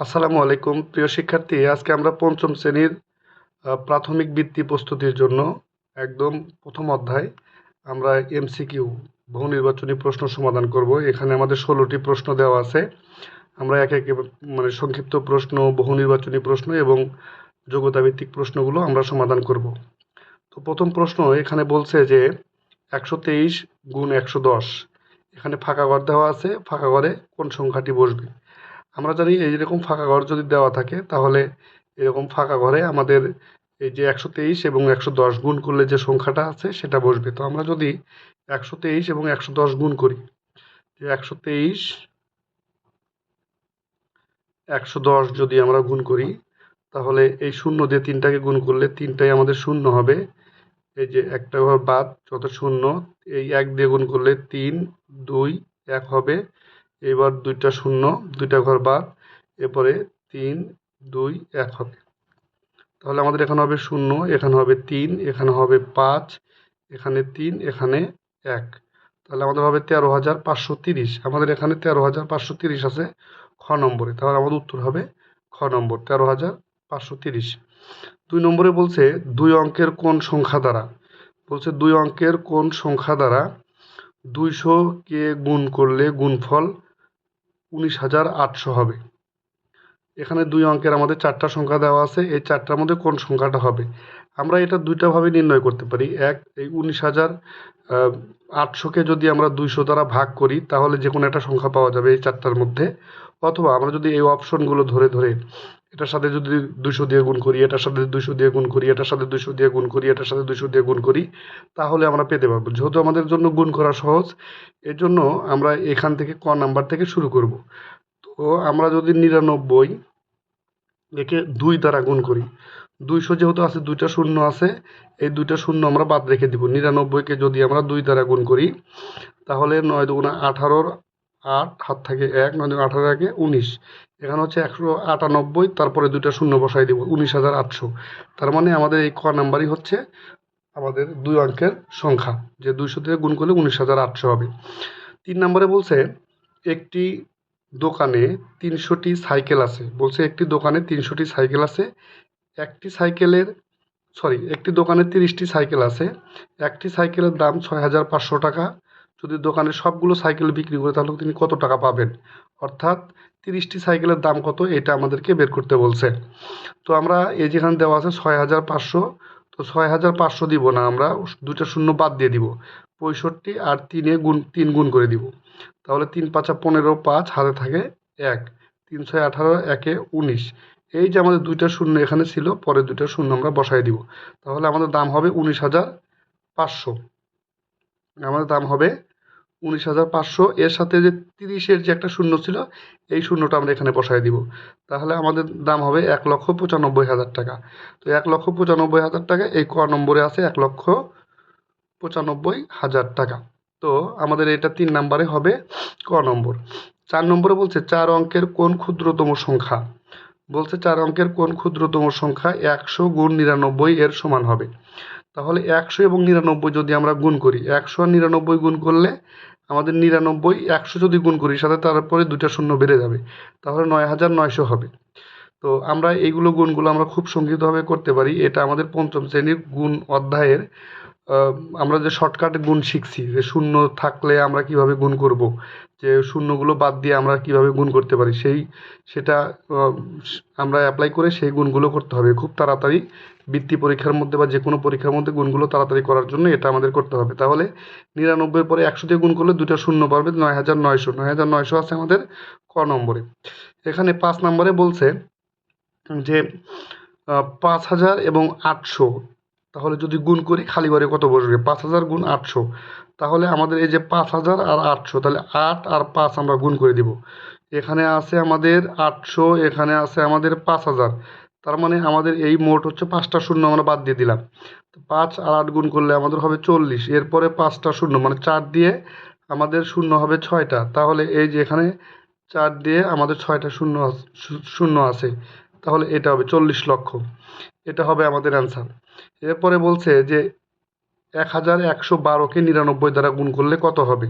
আসসালামু আলাইকুম। প্রিয় শিক্ষার্থী, আজকে আমরা পঞ্চম শ্রেণির প্রাথমিক বৃত্তি প্রস্তুতির জন্য একদম প্রথম অধ্যায় আমরা এমসিকিউ, বহু নির্বাচনী প্রশ্ন সমাধান করব। এখানে আমাদের ষোলোটি প্রশ্ন দেওয়া আছে। আমরা এক এক মানে সংক্ষিপ্ত প্রশ্ন, বহু নির্বাচনী প্রশ্ন এবং যোগ্যতা ভিত্তিক প্রশ্নগুলো আমরা সমাধান করব। তো প্রথম প্রশ্ন এখানে বলছে যে একশো তেইশ গুণ একশো দশ, এখানে ফাঁকা ঘর দেওয়া আছে। ফাঁকা ঘরে কোন সংখ্যাটি বসবে? আমরা জানি এইরকম ফাঁকা ঘর যদি দেওয়া থাকে, তাহলে এরকম ফাঁকা ঘরে আমাদের এই যে একশো তেইশ এবং একশো দশ গুণ করলে যে সংখ্যাটা আছে, সেটা বসবে। তো আমরা যদি একশো তেইশ এবং একশো দশ গুণ করি যে একশো তেইশ, একশো দশ যদি আমরা গুণ করি, তাহলে এই শূন্য দিয়ে তিনটাকে গুণ করলে তিনটাই আমাদের শূন্য হবে। এই যে একটা ঘর বাদ, যত শূন্য, এই এক দিয়ে গুণ করলে তিন, দুই, এক হবে। এবার দুইটা শূন্য, দুইটা ঘর বাদ, এরপরে তিন, দুই, এক হবে। তাহলে আমাদের এখানে হবে শূন্য, এখানে হবে তিন, এখানে হবে পাঁচ, এখানে তিন, এখানে এক। তাহলে আমাদের হবে তেরো হাজার পাঁচশো তিরিশ। আমাদের এখানে তেরো হাজার পাঁচশো তিরিশ আছে খ নম্বরে। তাহলে আমাদের উত্তর হবে খ নম্বর, তেরো হাজার পাঁচশো তিরিশ। দুই নম্বরে বলছে দুই অঙ্কের কোন সংখ্যা দ্বারা? বলছে দুই অঙ্কের কোন সংখ্যা দ্বারা দুইশো কে গুণ করলে গুণফল উনিশ হাজার আটশো হবে। এখানে দুই অঙ্কের আমাদের চারটা সংখ্যা দেওয়া আছে, এই চারটার মধ্যে কোন সংখ্যাটা হবে? আমরা এটা দুইটাভাবে নির্ণয় করতে পারি। এক, এই উনিশ হাজার আটশোকে যদি আমরা দুইশো দ্বারা ভাগ করি, তাহলে যে কোনো একটা সংখ্যা পাওয়া যাবে এই চারটার মধ্যে। অথবা আমরা যদি এই অপশনগুলো ধরে ধরে এটার সাথে যদি দুশো দিয়ে গুণ করি, এটার সাথে দুশো দিয়ে গুণ করি, এটার সাথে দুশো দিয়ে গুণ করি, এটার সাথে দুশো দিয়ে গুণ করি, তাহলে আমরা পেতে পারব। যেহেতু আমাদের জন্য গুণ করা সহজ এর জন্য আমরা এখান থেকে ক নাম্বার থেকে শুরু করব। তো আমরা যদি নিরানব্বই একে দুই দ্বারা গুণ করি, দুইশো যেহেতু আছে, দুইটা শূন্য আছে, এই দুইটা শূন্য আমরা বাদ রেখে দিব। নিরানব্বইকে যদি আমরা দুই দ্বারা গুণ করি, তাহলে নয় দুগুণা আঠারোর আট হাত থাকে এক, নয় আঠারো, একে উনিশ। এখানে হচ্ছে একশো আটানব্বই, তারপরে দুইটা শূন্য বসাই দিব, উনিশ হাজার আটশো। তার মানে আমাদের এই ক নাম্বারই হচ্ছে আমাদের দুই অঙ্কের সংখ্যা, যে দুইশো থেকে গুণ করলে উনিশ হাজার আটশো হবে। তিন নম্বরে বলছে, একটি দোকানে তিনশোটি সাইকেল আছে। বলছে, একটি দোকানে তিনশোটি সাইকেল আছে, একটি সাইকেলের, সরি, একটি দোকানে তিরিশটি সাইকেল আছে, একটি সাইকেলের দাম ছয় হাজার পাঁচশো টাকা যদি দোকানে সবগুলো সাইকেল বিক্রি করে, তাহলে তিনি কত টাকা পাবেন? অর্থাৎ তিরিশটি সাইকেলের দাম কত, এটা আমাদেরকে বের করতে বলছে। তো আমরা এই যেখানে দেওয়া আছে ছয় হাজার পাঁচশো, তো ছয় হাজার পাঁচশো দিব না আমরা দুটো শূন্য বাদ দিয়ে দিব। পঁয়ষট্টি আর তিনে গুণ, তিন গুণ করে দিব। তাহলে তিন পাঁচা পনেরো, পাঁচ হাতে থাকে এক। তিন ছয় আঠারো, একে উনিশ। এই যে আমাদের দুইটা শূন্য এখানে ছিল পরে দুইটা শূন্য আমরা বসাই দিব। তাহলে আমাদের দাম হবে উনিশ হাজার পাঁচশো। আমাদের দাম হবে উনিশ হাজার পাঁচশো। এর সাথে যে তিরিশের যে একটা শূন্য ছিল, এই শূন্যটা আমরা এখানে বসাই দিব। তাহলে আমাদের দাম হবে এক লক্ষ পঁচানব্বই হাজার টাকা। তো এক লক্ষ পঁচানব্বই হাজার টাকা, এই ক নম্বরে আছে এক লক্ষ পঁচানব্বই হাজার টাকা। তো আমাদের এটা তিন নম্বরে হবে ক নম্বর। চার নম্বরে বলছে চার অঙ্কের কোন ক্ষুদ্রতম সংখ্যা? বলছে চার অঙ্কের কোন ক্ষুদ্রতম সংখ্যা একশো গুণ নিরানব্বই এর সমান হবে। তাহলে একশো এবং নিরানব্বই যদি আমরা গুণ করি, একশো আর নিরানব্বই গুণ করলে আমাদের নিরানব্বই, একশো যদি গুণ করি, সাথে তারপরে দুইটা শূন্য বেড়ে যাবে, তাহলে নয় হাজার নয়শো হবে। তো আমরা এইগুলো গুণগুলো আমরা খুব সংক্ষিপ্তভাবে করতে পারি। এটা আমাদের পঞ্চম শ্রেণির গুণ অধ্যায়ের আমরা যে শর্টকাট গুণ শিখছি, যে শূন্য থাকলে আমরা কীভাবে গুণ করব, যে শূন্যগুলো বাদ দিয়ে আমরা কীভাবে গুণ করতে পারি, সেই, সেটা আমরা অ্যাপ্লাই করে সেই গুণগুলো করতে হবে। খুব তাড়াতাড়ি বৃত্তি পরীক্ষার মধ্যে বা যে কোনো পরীক্ষার মধ্যে গুণগুলো তাড়াতাড়ি করার জন্য এটা আমাদের করতে হবে। তাহলে নিরানব্বই পরে একশো দিয়ে গুণ করলে দুটো শূন্য পারবে নয় হাজার নয়শো। নয় হাজার নয়শো আছে আমাদের ক নম্বরে। এখানে পাঁচ নম্বরে বলছে যে পাঁচ হাজার এবং আটশো। তাহলে যদি গুণ করি খালি ঘরে কত বসবে? পাঁচ হাজার গুণ আটশো। তাহলে আমাদের এই যে পাঁচ হাজার আর আটশো, তাহলে আট আর পাঁচ আমরা গুণ করে দিব। এখানে আছে আমাদের আটশো, এখানে আছে আমাদের পাঁচ হাজার। তার মানে আমাদের এই মোট হচ্ছে পাঁচটা শূন্য আমরা বাদ দিয়ে দিলাম। পাঁচ আর আট গুণ করলে আমাদের হবে চল্লিশ। এরপরে পাঁচটা শূন্য মানে চার দিয়ে আমাদের শূন্য হবে ছয়টা। তাহলে এই যে এখানে চার দিয়ে আমাদের ছয়টা শূন্য শূন্য আছে, তাহলে এটা হবে চল্লিশ লক্ষ। এটা হবে আমাদের অ্যান্সার এরপরে বলছে যে এক হাজার একশো বারোকে নিরানব্বই দ্বারা গুণ করলে কত হবে?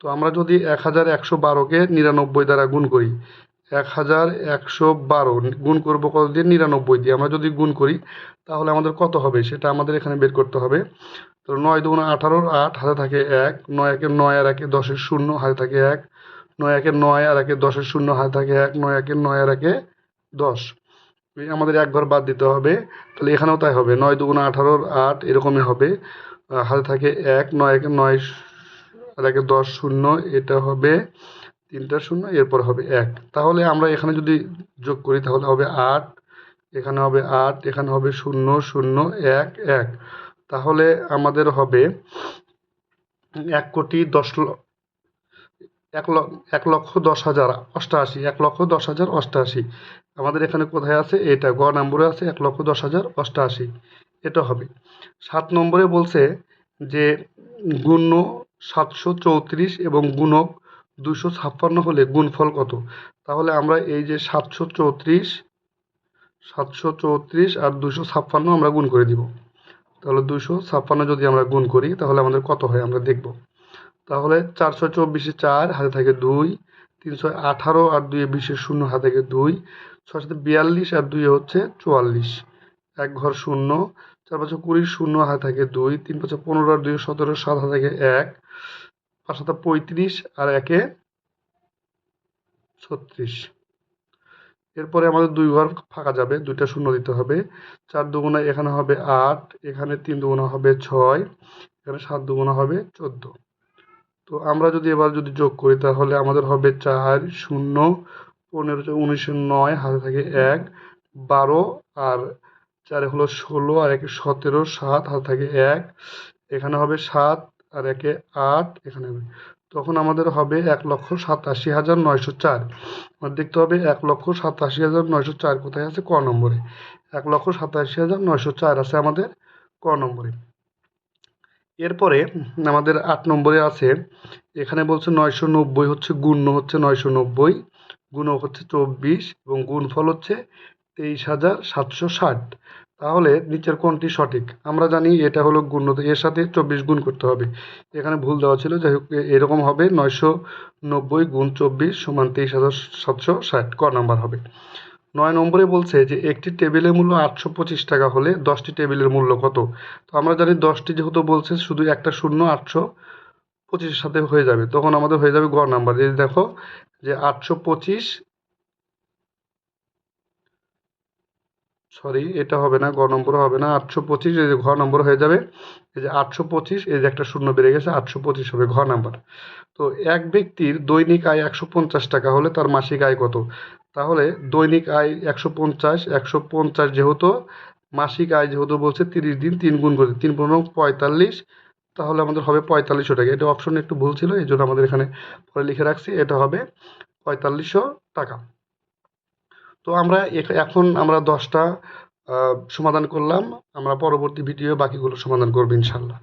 তো আমরা যদি এক হাজার একশো বারোকে নিরানব্বই দ্বারা গুণ করি এক হাজার একশো বারো। গুণ করব কত দিয়ে নিরানব্বই দিয়ে। আমরা যদি গুণ করি, তাহলে আমাদের কত হবে? সেটা আমাদের এখানে বের করতে হবে। তো নয় দুগুণ আঠারোর আট, হাতে থাকে এক। নয় একে নয় আর একে দশের শূন্য, হাতে থাকে এক। নয় একে নয় আর একে দশের শূন্য, হাতে থাকে এক। নয় একে নয় আর একে দশ। আমাদের এক ঘর বাদ দিতে হবে। তাহলে এখানেও তাই হবে। নয় দুগুণ আঠারোর আট এরকমই হবে। হাতে থাকে এক। নয় একে নয় আর একে দশ শূন্য, এটা হবে তিনটা শূন্য, এরপর হবে এক। তাহলে আমরা এখানে যদি যোগ করি, তাহলে হবে আট, এখানে হবে আট, এখানে হবে শূন্য শূন্য, এক এক। তাহলে আমাদের হবে এক কোটি দশ এক লক্ষ এক লক্ষ দশ হাজার অষ্টআশি এক লক্ষ দশ হাজার অষ্টআশি আমাদের এখানে কোথায় আছে? এটা গ নম্বরে আছে, এক লক্ষ দশ হাজার অষ্টআশি এটা হবে। সাত নম্বরে বলছে যে গুণ্য সাতশো চৌত্রিশ এবং গুণক দুশো ছাপ্পান্ন হলে গুণফল কত? তাহলে আমরা এই যে সাতশো চৌত্রিশ সাতশো চৌত্রিশ আর দুশো ছাপ্পান্ন আমরা গুণ করে দিব। তাহলে দুশো ছাপ্পান্ন যদি আমরা গুণ করি, তাহলে আমাদের কত হয় আমরা দেখব। তাহলে চারশো চব্বিশে চার, হাতে থাকে দুই, তিনশো আঠারো আর দুইয়ে বিশে শূন্য, হাতে থাকে দুই ছয় সাথে বিয়াল্লিশ আর দুইয়ে হচ্ছে চুয়াল্লিশ। এক ঘর শূন্য, চার পাঁচশো কুড়ি শূন্য, হাতে থাকে দুই, তিন পাঁচশো পনেরো আর দুইশো সতেরো, সাত, হাতে থাকে এক পাঁচ সাথে পঁয়ত্রিশ আর একে ছত্রিশ। এরপরে আমাদের দুই ঘর ফাঁকা যাবে, দুইটা শূন্য দিতে হবে। চার দুগুণা এখানে হবে আট, এখানে তিন দুগুণা হবে ছয়, এখানে সাত দুগুণা হবে চোদ্দ। তো আমরা যদি এবার যদি যোগ করি, তাহলে আমাদের হবে চার শূন্য, পনেরো উনিশশো নয়, হাতে থাকে এক, বারো, আর চারে হলো ষোলো, আর একে সতেরো, সাত, হাতে থাকে এক। এখানে হবে সাত আর একে আট এখানে হবে। তখন আমাদের হবে এক লক্ষ সাতাশি হাজার নয়শো চার। আমাদের দেখতে হবে এক লক্ষ সাতাশি হাজার নয়শো চার কোথায় আছে? ক নম্বরে। এক লক্ষ সাতাশি হাজার নয়শো চার আছে আমাদের ক নম্বরে। এরপরে আমাদের আট নম্বরে আছে, এখানে বলছে নয়শো নব্বই হচ্ছে গুণ্য হচ্ছে নয়শো নব্বই গুণ হচ্ছে চব্বিশ এবং গুণফল হচ্ছে তেইশ হাজার সাতশো ষাট। তাহলে নিচের কোনটি সঠিক। আমরা জানি এটা হলো গুণ্য তো এর সাথে চব্বিশ গুণ করতে হবে। এখানে ভুল দেওয়া ছিল, যাই হোক এরকম হবে। নয়শো নব্বই গুণ চব্বিশ সমান তেইশ হাজার সাতশো ষাট, ক নাম্বার হবে। নয় নম্বরে বলছে যে, একটি টেবিলের মূল্য আটশো পঁচিশ টাকা হলে দশটি টেবিলের মূল্য কত? তো আমরা জানি দশটি যেহেতু বলছে, শুধু একটা শূন্য আটশো পঁচিশের সাথে হয়ে যাবে। তখন আমাদের হয়ে যাবে গ নাম্বার। যদি দেখো, যে আটশো পঁচিশ সরি এটা হবে না গ নম্বর হবে না, আটশো পঁচিশ, এই যে ঘ নম্বর হয়ে যাবে। এই যে আটশো পঁচিশ, এই যে একটা শূন্য বেড়ে গেছে, আটশো পঁচিশ হবে ঘ নাম্বার। তো এক ব্যক্তির দৈনিক আয় একশো পঞ্চাশ টাকা হলে তার মাসিক আয় কত? তাহলে দৈনিক আয় একশো পঞ্চাশ একশো পঞ্চাশ যেহেতু, মাসিক আয় যেহেতু বলছে তিরিশ দিন, তিন গুণ করে তিন পনেরো পঁয়তাল্লিশ, তাহলে আমাদের হবে পঁয়তাল্লিশশো টাকা। এটা অপশন একটু ভুল ছিল, এই জন্য আমাদের এখানে পরে লিখে রাখছি, এটা হবে পঁয়তাল্লিশশো টাকা। তো আমরা এখ- এখন আমরা দশটা সমাধান করলাম। আমরা পরবর্তী ভিডিও বাকিগুলো সমাধান করব ইনশাল্লাহ।